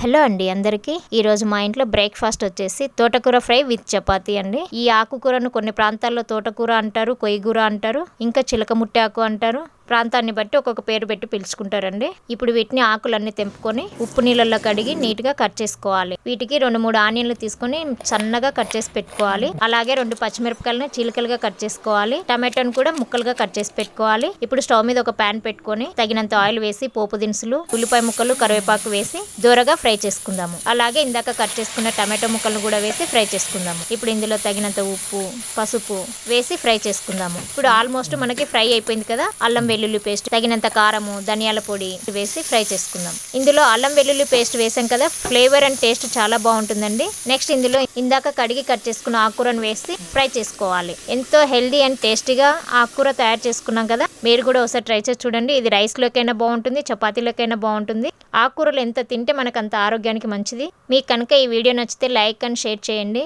Hello అండి అందరికీ. ఈ రోజు మా ఇంట్లో బ్రేక్ఫాస్ట్ వచ్చేసి తోటకూర ఫ్రై విత్ చపాతి అండి. ఈ ఆకుకూరను కొన్ని ప్రాంతాల్లో తోటకూర అంటారు కొయ్యగూర అంటారు ఇంకా చిలకముట్టి ఆకు అంటారు. ప్రాంతాన్ని బట్టి ఒక్కొక్క పేరు పెట్టి పిలుచుకుంటారండి. ఇప్పుడు వీటిని ఆకులన్నీ తెంపుకొని ఉప్పు నీళ్ళల్లో కడిగి నీట్గా కట్ చేసుకోవాలి. వీటికి రెండు మూడు ఆనియన్లు తీసుకొని సన్నగా కట్ చేసి పెట్టుకోవాలి. అలాగే రెండు పచ్చిమిరపకాయలను చీలికలుగా కట్ చేసుకోవాలి. టమాటోని కూడా ముక్కలుగా కట్ చేసి పెట్టుకోవాలి. ఇప్పుడు స్టవ్ మీద ఒక ప్యాన్ పెట్టుకొని తగినంత ఆయిల్ వేసి పోపు దినుసులు ఉల్లిపాయ ముక్కలు కరివేపాకు వేసి దూరగా ఫ్రై చేసుకుందాము. అలాగే ఇందాక కట్ చేసుకున్న టమాటో ముక్కలను కూడా వేసి ఫ్రై చేసుకుందాము. ఇప్పుడు ఇందులో తగినంత ఉప్పు పసుపు వేసి ఫ్రై చేసుకుందాము. ఇప్పుడు ఆల్మోస్ట్ మనకి ఫ్రై అయిపోయింది కదా అల్లం వెల్లుల్లి పేస్ట్ తగినంత కారము ధనియాల పొడి వేసి ఫ్రై చేసుకుందాం. ఇందులో అల్లం వెల్లుల్లి పేస్ట్ వేసాం కదా ఫ్లేవర్ అండ్ టేస్ట్ చాలా బాగుంటుందండి. నెక్స్ట్ ఇందులో ఇందాక కడిగి కట్ చేసుకున్న ఆకుకూరను వేసి ఫ్రై చేసుకోవాలి. ఎంతో హెల్దీ అండ్ టేస్టీగా ఆకుకూర తయారు చేసుకున్నాం కదా మీరు కూడా ఒకసారి ట్రై చేసి చూడండి. ఇది రైస్ లోకైనా బాగుంటుంది చపాతీలోకైనా బాగుంటుంది. ఆకుకూరలు ఎంత తింటే మనకు అంత ఆరోగ్యానికి మంచిది. మీకు కనుక ఈ వీడియో నచ్చితే లైక్ అండ్ షేర్ చేయండి.